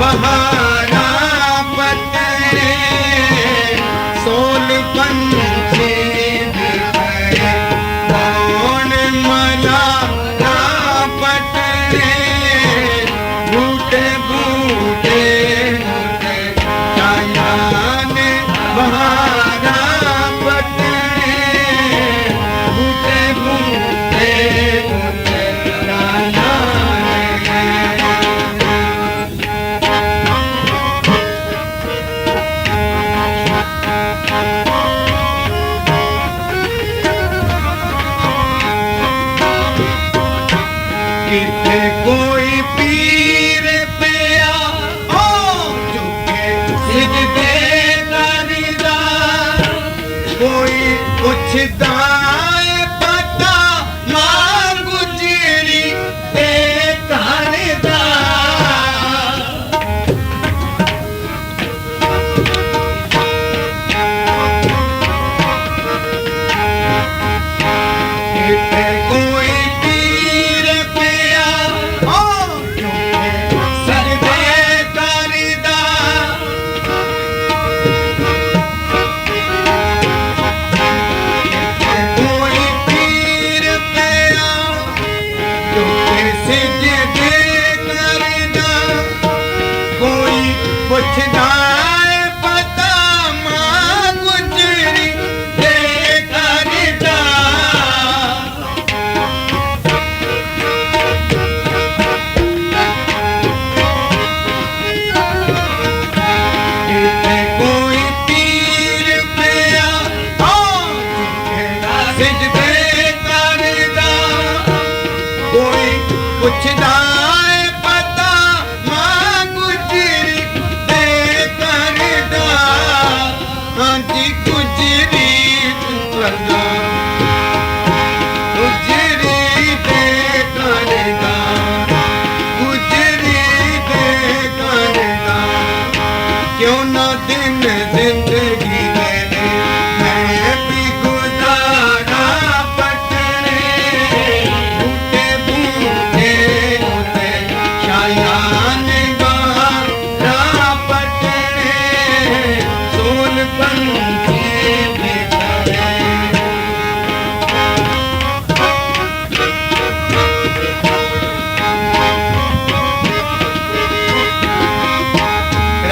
Bahar. ਜਿਤੇ ਕਰੀਦਾ ਕੋਈ ਪੁੱਛਦਾ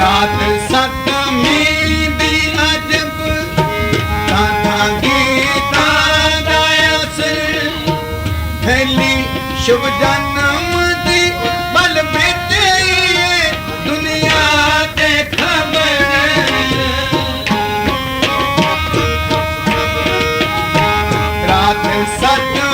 ਰਾਤ ਸਤਮੀ ਦੀ ਅਜਬ ਤਾਂ ਗੀਤਾ ਦਾ ਅਸਰ। ਫੈਲੀ ਸ਼ੁਭ ਜਨਮ ਦੀ ਬਲ ਬੇਟੇ ਦੁਨੀਆ ਤੇ ਖਬਰ। ਰਾਤ ਸਤਮੀ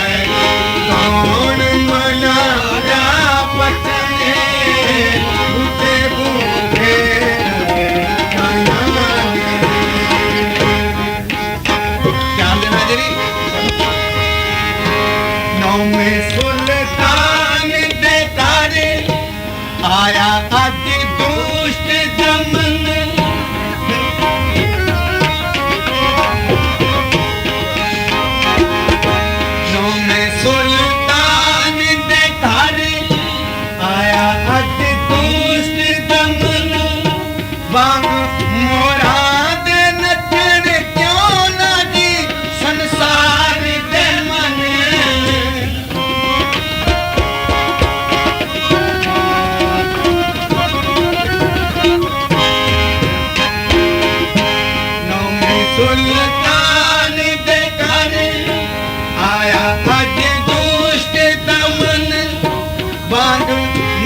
ਸੁਲਤਾਨ ਦੇ ਘਰ ਆਇਆ ਅੱਜ ਦੁਸ਼ਟ ਦਮਨ ਵਾਂਗ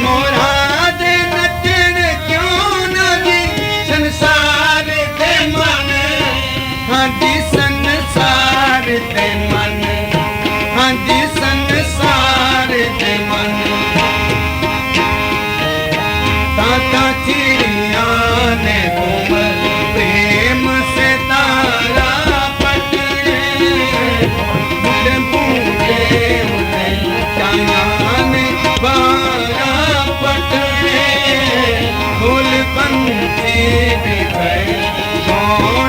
ਮੋਰਾ ਦੇ ਨੱਚਣ ਕਿਉਂ ਨਾ ਜੀ ਸੰਸਾਰ ਦੇ ਮਨ। ਹਾਂਜੀ ਸੰਸਾਰ ਦੇ ਮਨ। ਹਾਂਜੀ ਸੰਸਾਰ ਦੇ ਮਨ। ਤਾਂ ਤਾਂ ਚਿੜੀਆਂ Oh.